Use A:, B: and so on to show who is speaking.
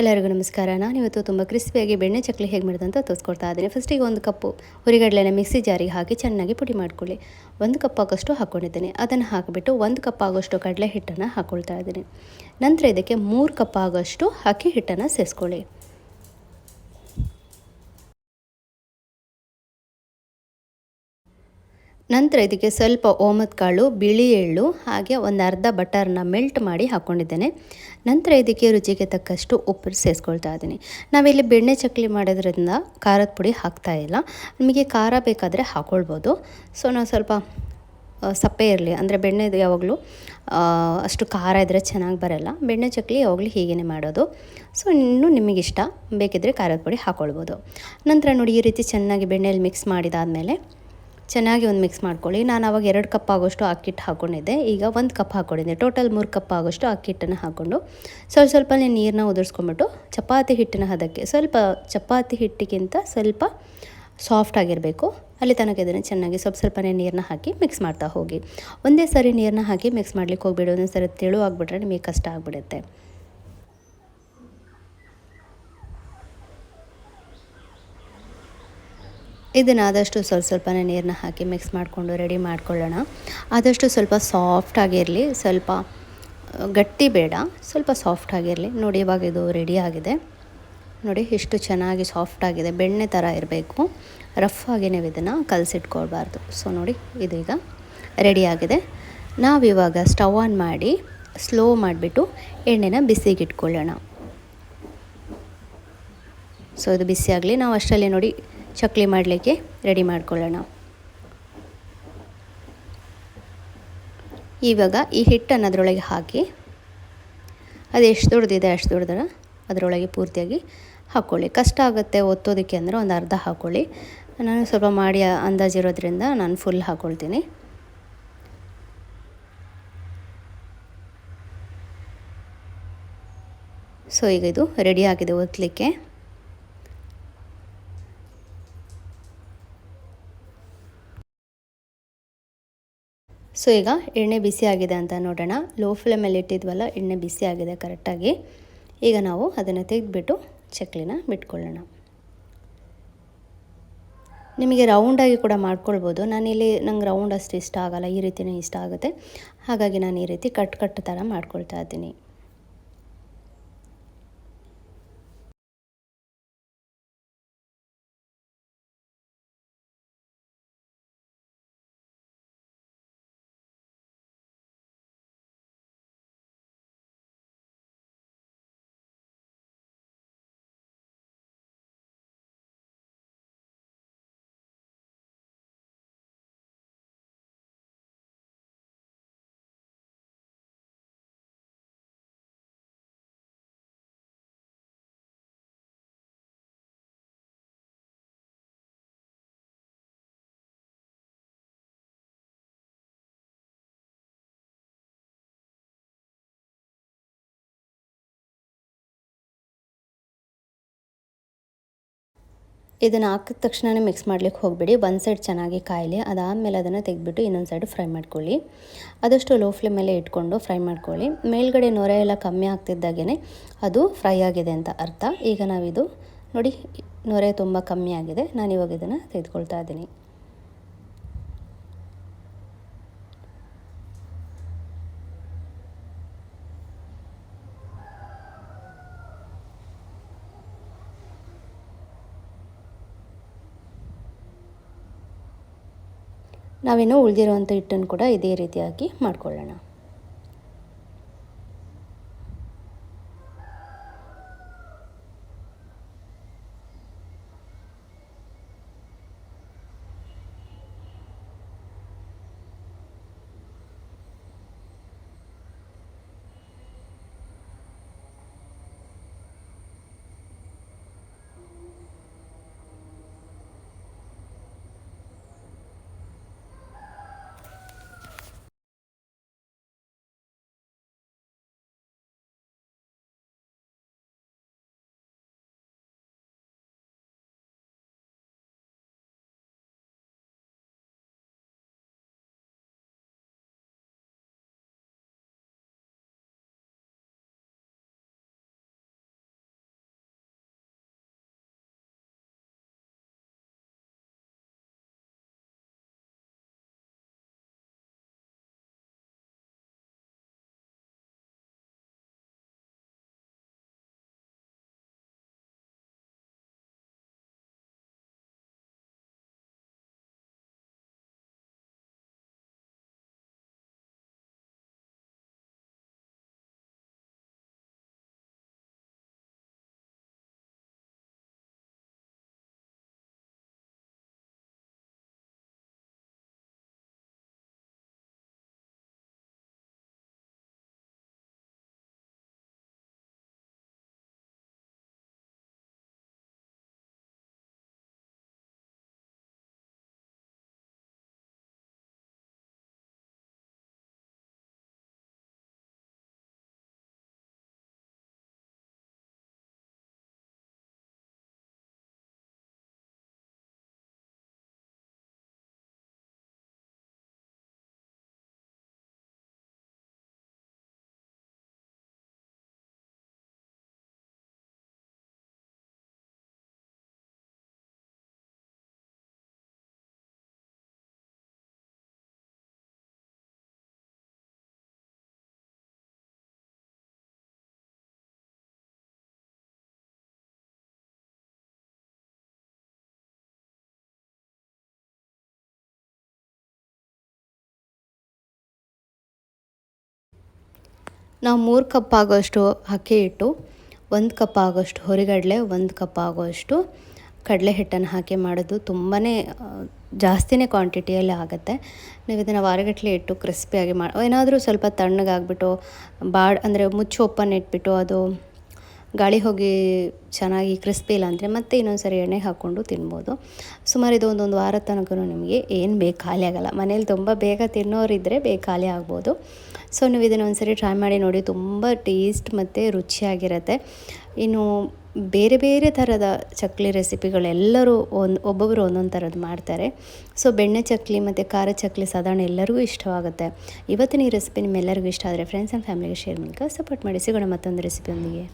A: ಎಲ್ಲರಿಗೂ ನಮಸ್ಕಾರ. ನಾನಿವತ್ತು ತುಂಬ ಕ್ರಿಸ್ಪಿಯಾಗಿ ಬೆಣ್ಣೆ ಚಕ್ಲಿ ಹೇಗೆ ಮಾಡೋದು ಅಂತ ತೋರಿಸ್ಕೊಡ್ತಾ ಇದ್ದೀನಿ. ಫಸ್ಟಿಗೆ ಒಂದು ಕಪ್ಪು ಹುರಿಗಡಲೆನ ಮಿಕ್ಸಿ ಜಾರಿಗೆ ಹಾಕಿ ಚೆನ್ನಾಗಿ ಪುಡಿ ಮಾಡ್ಕೊಳ್ಳಿ. ಒಂದು ಕಪ್ ಆಗೋಷ್ಟು ಹಾಕ್ಕೊಂಡಿದ್ದೀನಿ ಅದನ್ನು ಹಾಕಿಬಿಟ್ಟು ಒಂದು ಕಪ್ ಆಗೋಷ್ಟು ಕಡಲೆ ಹಿಟ್ಟನ್ನು ಹಾಕ್ಕೊಳ್ತಾ ಇದ್ದೀನಿ. ನಂತರ ಇದಕ್ಕೆ ಮೂರು ಕಪ್ ಆಗೋಷ್ಟು ಅಕ್ಕಿ ಹಿಟ್ಟನ್ನು ಸೇರಿಸ್ಕೊಳ್ಳಿ. ನಂತರ ಇದಕ್ಕೆ ಸ್ವಲ್ಪ ಓಮದ ಕಾಳು, ಬಿಳಿ ಎಳ್ಳು, ಹಾಗೆ ಒಂದು ಅರ್ಧ ಬಟರ್ನ ಮೆಲ್ಟ್ ಮಾಡಿ ಹಾಕ್ಕೊಂಡಿದ್ದೇನೆ ನಂತರ ಇದಕ್ಕೆ ರುಚಿಗೆ ತಕ್ಕಷ್ಟು ಉಪ್ಪು ಸೇರಿಸ್ಕೊಳ್ತಾ ಇದ್ದೀನಿ. ನಾವಿಲ್ಲಿ ಬೆಣ್ಣೆ ಚಕ್ಲಿ ಮಾಡೋದ್ರಿಂದ ಖಾರದ ಪುಡಿ ಹಾಕ್ತಾ ಇಲ್ಲ. ನಿಮಗೆ ಖಾರ ಬೇಕಾದರೆ ಹಾಕ್ಕೊಳ್ಬೋದು ಸೊ ನಾವು ಸ್ವಲ್ಪ ಸಪ್ಪೆ ಇರಲಿ, ಅಂದರೆ ಬೆಣ್ಣೆದು ಯಾವಾಗಲೂ ಅಷ್ಟು ಖಾರ ಇದ್ದರೆ ಚೆನ್ನಾಗಿ ಬರೋಲ್ಲ. ಬೆಣ್ಣೆ ಚಕ್ಲಿ ಯಾವಾಗಲೂ ಹೀಗೇ ಮಾಡೋದು. ಸೊ ಇನ್ನೂ ನಿಮಗಿಷ್ಟ ಬೇಕಿದ್ದರೆ ಖಾರದ ಪುಡಿ ಹಾಕ್ಕೊಳ್ಬೋದು ನಂತರ ನೋಡಿ ಈ ರೀತಿ ಚೆನ್ನಾಗಿ ಬೆಣ್ಣೆಯಲ್ಲಿ ಮಿಕ್ಸ್ ಮಾಡಿದಾದಮೇಲೆ ಚೆನ್ನಾಗಿ ಒಂದು ಮಿಕ್ಸ್ ಮಾಡ್ಕೊಳ್ಳಿ. ನಾನು ಅವಾಗ ಎರಡು ಕಪ್ ಆಗೋಷ್ಟು ಅಕ್ಕಿಟ್ಟು ಹಾಕ್ಕೊಂಡಿದ್ದೆ ಈಗ ಒಂದು ಕಪ್ ಹಾಕ್ಕೊಂಡಿದ್ದೆ ಟೋಟಲ್ ಮೂರು ಕಪ್ ಆಗೋಷ್ಟು ಅಕ್ಕಿಟ್ಟನ್ನು ಹಾಕ್ಕೊಂಡು ಸ್ವಲ್ಪ ಸ್ವಲ್ಪನೇ ನೀರನ್ನ ಉದುರಿಸ್ಕೊಂಬಿಟ್ಟು ಚಪಾತಿ ಹಿಟ್ಟಿನ ಹದಕ್ಕೆ ಸ್ವಲ್ಪ ಚಪಾತಿ ಹಿಟ್ಟಿಗಿಂತ ಸ್ವಲ್ಪ ಸಾಫ್ಟ್ ಆಗಿರಬೇಕು. ಅಲ್ಲಿ ತನಕ ಇದನ್ನು ಚೆನ್ನಾಗಿ ಸ್ವಲ್ಪ ಸ್ವಲ್ಪನೇ ನೀರನ್ನ ಹಾಕಿ ಮಿಕ್ಸ್ ಮಾಡ್ತಾ ಹೋಗಿ. ಒಂದೇ ಸರಿ ನೀರನ್ನ ಹಾಕಿ ಮಿಕ್ಸ್ ಮಾಡ್ಲಿಕ್ಕೆ ಹೋಗ್ಬಿಡಿ. ಒಂದೊಂದು ಸರಿ ತೆಳು ಆಗಿಬಿಟ್ರೆ ನಿಮಗೆ ಕಷ್ಟ ಆಗಿಬಿಡುತ್ತೆ. ಇದನ್ನು ಆದಷ್ಟು ಸ್ವಲ್ಪ ಸ್ವಲ್ಪನೇ ನೀರನ್ನ ಹಾಕಿ ಮಿಕ್ಸ್ ಮಾಡಿಕೊಂಡು ರೆಡಿ ಮಾಡ್ಕೊಳ್ಳೋಣ. ಆದಷ್ಟು ಸ್ವಲ್ಪ ಸಾಫ್ಟ್ ಆಗಿರಲಿ, ಸ್ವಲ್ಪ ಗಟ್ಟಿ ಬೇಡ, ಸ್ವಲ್ಪ ಸಾಫ್ಟ್ ಆಗಿರಲಿ. ನೋಡಿ ಇವಾಗ ಇದು ರೆಡಿ ಆಗಿದೆ. ನೋಡಿ ಇಷ್ಟು ಚೆನ್ನಾಗಿ ಸಾಫ್ಟ್ ಆಗಿದೆ. ಬೆಣ್ಣೆ ಥರ ಇರಬೇಕು. ರಫ್ ಆಗಿ ನೀವು ಇದನ್ನು ಕಲಸಿಟ್ಕೊಳ್ಬಾರ್ದು. ಸೊ ನೋಡಿ ಇದೀಗ ರೆಡಿಯಾಗಿದೆ ನಾವಿವಾಗ ಸ್ಟವ್ ಆನ್ ಮಾಡಿ ಸ್ಲೋ ಮಾಡಿಬಿಟ್ಟು ಎಣ್ಣೆನ ಬಿಸಿಗೆ ಇಟ್ಕೊಳ್ಳೋಣ ಸೊ ಇದು ಬಿಸಿ ಆಗಲಿ ನಾವು ಅಷ್ಟರಲ್ಲಿ ನೋಡಿ ಚಕ್ಲಿ ಮಾಡಲಿಕ್ಕೆ ರೆಡಿ ಮಾಡ್ಕೊಳ್ಳೋಣ. ಇವಾಗ ಈ ಹಿಟ್ಟನ್ನು ಅದರೊಳಗೆ ಹಾಕಿ, ಅದು ಎಷ್ಟು ದೊಡ್ಡದಿದೆ ಅಷ್ಟು ದೊಡ್ಡದ ಅದರೊಳಗೆ ಪೂರ್ತಿಯಾಗಿ ಹಾಕ್ಕೊಳ್ಳಿ. ಕಷ್ಟ ಆಗುತ್ತೆ ಒತ್ತೋದಕ್ಕೆ ಅಂದರೆ ಒಂದು ಅರ್ಧ ಹಾಕ್ಕೊಳ್ಳಿ. ನಾನು ಸ್ವಲ್ಪ ಮಾಡಿ ಅಂದಾಜಿರೋದ್ರಿಂದ ನಾನು ಫುಲ್ ಹಾಕ್ಕೊಳ್ತೀನಿ. ಸೊ ಈಗ ಇದು ರೆಡಿ ಆಗಿದೆ ಒತ್ತಲಿಕ್ಕೆ. ಸೊ ಈಗ ಎಣ್ಣೆ ಬಿಸಿ ಆಗಿದೆ ಅಂತ ನೋಡೋಣ. ಲೋ ಫ್ಲೇಮಲ್ಲಿ ಇಟ್ಟಿದ್ವಲ್ಲ, ಎಣ್ಣೆ ಬಿಸಿ ಆಗಿದೆ ಕರೆಕ್ಟಾಗಿ. ಈಗ ನಾವು ಅದನ್ನು ತೆಗೆದುಬಿಟ್ಟು ಚಕ್ಲಿನ ಬಿಟ್ಕೊಳ್ಳೋಣ. ನಿಮಗೆ ರೌಂಡಾಗಿ ಕೂಡ ಮಾಡ್ಕೊಳ್ಬೋದು. ನಾನಿಲ್ಲಿ ನಂಗೆ ರೌಂಡ್ ಅಷ್ಟು ಇಷ್ಟ ಆಗೋಲ್ಲ, ಈ ರೀತಿಯೇ ಇಷ್ಟ ಆಗುತ್ತೆ. ಹಾಗಾಗಿ ನಾನು ಈ ರೀತಿ ಕಟ್ ಕಟ್ ಥರ ಮಾಡ್ಕೊಳ್ತಾ ಇದ್ದೀನಿ. ಇದನ್ನು ಹಾಕಿದ ತಕ್ಷಣವೇ ಮಿಕ್ಸ್ ಮಾಡಲಿಕ್ಕೆ ಹೋಗಬೇಡಿ. ಒಂದು ಸೈಡ್ ಚೆನ್ನಾಗಿ ಕಾಯಲಿ, ಅದಾದಮೇಲೆ ಅದನ್ನು ತೆಗೆದ್ಬಿಟ್ಟು ಇನ್ನೊಂದು ಸೈಡ್ ಫ್ರೈ ಮಾಡ್ಕೊಳ್ಳಿ. ಆದಷ್ಟು ಲೋ ಫ್ಲೇಮ್ ಮೇಲೆ ಇಟ್ಕೊಂಡು ಫ್ರೈ ಮಾಡ್ಕೊಳ್ಳಿ. ಮೇಲ್ಗಡೆ ನೊರೆ ಎಲ್ಲ ಕಮ್ಮಿ ಆಗ್ತಿದ್ದಾಗೇ ಅದು ಫ್ರೈ ಆಗಿದೆ ಅಂತ ಅರ್ಥ. ಈಗ ನಾವಿದು ನೋಡಿ, ನೊರೆ ತುಂಬ ಕಮ್ಮಿ ಆಗಿದೆ. ನಾನು ಇವಾಗ ಇದನ್ನು ತೆಗೆದುಕೊಳ್ತಾ ಇದ್ದೀನಿ. ನಾವಿನ್ನೂ ಉಳಿದಿರುವಂಥ ಹಿಟ್ಟನ್ನು ಕೂಡ ಇದೇ ರೀತಿಯಾಗಿ ಮಾಡ್ಕೊಳ್ಳೋಣ. ನಾವು ಮೂರು ಕಪ್ ಆಗೋಷ್ಟು ಅಕ್ಕಿ ಹಿಟ್ಟು, ಒಂದು ಕಪ್ ಆಗೋಷ್ಟು ಹುರಿಗಡಲೆ, ಒಂದು ಕಪ್ ಆಗೋಷ್ಟು ಕಡಲೆ ಹಿಟ್ಟನ್ನು ಹಾಕಿ ಮಾಡೋದು ತುಂಬಾ ಜಾಸ್ತಿನೇ ಕ್ವಾಂಟಿಟಿಯಲ್ಲಿ ಆಗುತ್ತೆ. ನೀವು ಇದನ್ನು ವಾರಗಟ್ಟಲೆ ಇಟ್ಟು ಕ್ರಿಸ್ಪಿಯಾಗಿ ಮಾಡಿ ಏನಾದರೂ ಸ್ವಲ್ಪ ತಣ್ಣಗಾಗ್ಬಿಟ್ಟು, ಬಾಡ್ ಅಂದರೆ ಮುಚ್ಚು ಓಪನ್ ಇಟ್ಬಿಟ್ಟು ಅದು ಗಾಳಿ ಹೋಗಿ ಚೆನ್ನಾಗಿ ಕ್ರಿಸ್ಪಿ ಇಲ್ಲ ಅಂದರೆ ಮತ್ತೆ ಇನ್ನೊಂದು ಸರಿ ಎಣ್ಣೆ ಹಾಕ್ಕೊಂಡು ತಿನ್ಬೋದು. ಸುಮಾರು ಇದು ಒಂದೊಂದು ವಾರ ತನಕ ನಿಮಗೆ ಏನು ಬೇಕು ಖಾಲಿ ಆಗೋಲ್ಲ. ಮನೇಲಿ ತುಂಬ ಬೇಗ ತಿನ್ನೋರಿದ್ದರೆ ಬೇಗ ಖಾಲಿ ಆಗ್ಬೋದು. ಸೊ ನೀವು ಇದನ್ನು ಒಂದು ಸರಿ ಟ್ರೈ ಮಾಡಿ ನೋಡಿ, ತುಂಬ ಟೇಸ್ಟ್ ಮತ್ತು ರುಚಿಯಾಗಿರುತ್ತೆ. ಇನ್ನು ಬೇರೆ ಬೇರೆ ಥರದ ಚಕ್ಲಿ ರೆಸಿಪಿಗಳೆಲ್ಲರೂ ಒಂದು ಒಬ್ಬೊಬ್ಬರು ಒಂದೊಂದು ಥರದ್ದು ಮಾಡ್ತಾರೆ. ಸೊ ಬೆಣ್ಣೆ ಚಕ್ಲಿ ಮತ್ತು ಖಾರ ಚಕ್ಲಿ ಸಾಧಾರಣ ಎಲ್ಲರಿಗೂ ಇಷ್ಟವಾಗುತ್ತೆ. ಇವತ್ತಿನ ಈ ರೆಸಿಪಿ ನಿಮ್ಮೆಲ್ಲರಿಗೂ ಇಷ್ಟ ಆದರೆ ಫ್ರೆಂಡ್ಸ್ ಆ್ಯಂಡ್ ಫ್ಯಾಮಿಲಿಗೆ ಶೇರ್ ಮೂಲಕ ಸಪೋರ್ಟ್ ಮಾಡಿ. ಸಿಗೋಣ ಮತ್ತೊಂದು ರೆಸಿಪಿಯೊಂದಿಗೆ